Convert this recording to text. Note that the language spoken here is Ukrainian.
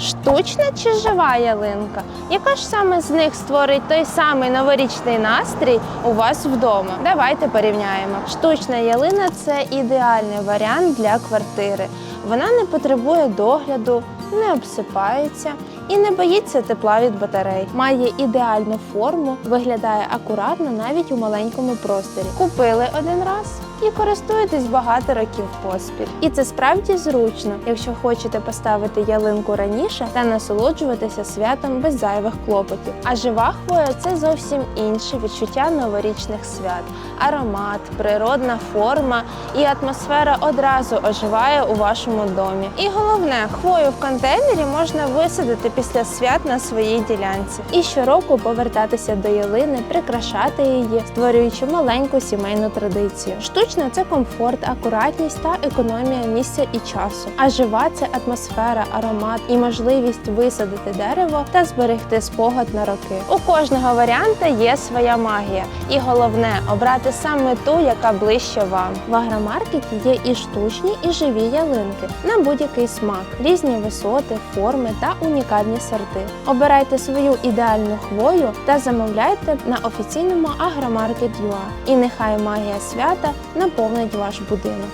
Штучна чи жива ялинка? Яка ж саме з них створить той самий новорічний настрій у вас вдома? Давайте порівняємо. Штучна ялина це ідеальний варіант для квартири. Вона не потребує догляду, не обсипається і не боїться тепла від батарей. Має ідеальну форму, виглядає акуратно навіть у маленькому просторі. Купили один раз і користуєтесь багато років поспіль. І це справді зручно, якщо хочете поставити ялинку раніше та насолоджуватися святом без зайвих клопотів. А жива хвоя це зовсім інше відчуття новорічних свят. Аромат, природна форма і атмосфера одразу оживає у вашому домі. І головне, хвою в контейнері можна висадити після свят на своїй ділянці. І щороку повертатися до ялини, прикрашати її, створюючи маленьку сімейну традицію. Штучна це комфорт, акуратність та економія місця і часу. А жива це атмосфера, аромат і можливість висадити дерево та зберегти спогад на роки. У кожного варіанта є своя магія, і головне обрати саме ту, яка ближче вам. В агромаркеті є і штучні, і живі ялинки на будь-який смак, різні висоти, форми та унікальні сорти. Обирайте свою ідеальну хвою та замовляйте на офіційному агромаркет.ua. І нехай магія свята наповнить ваш будинок.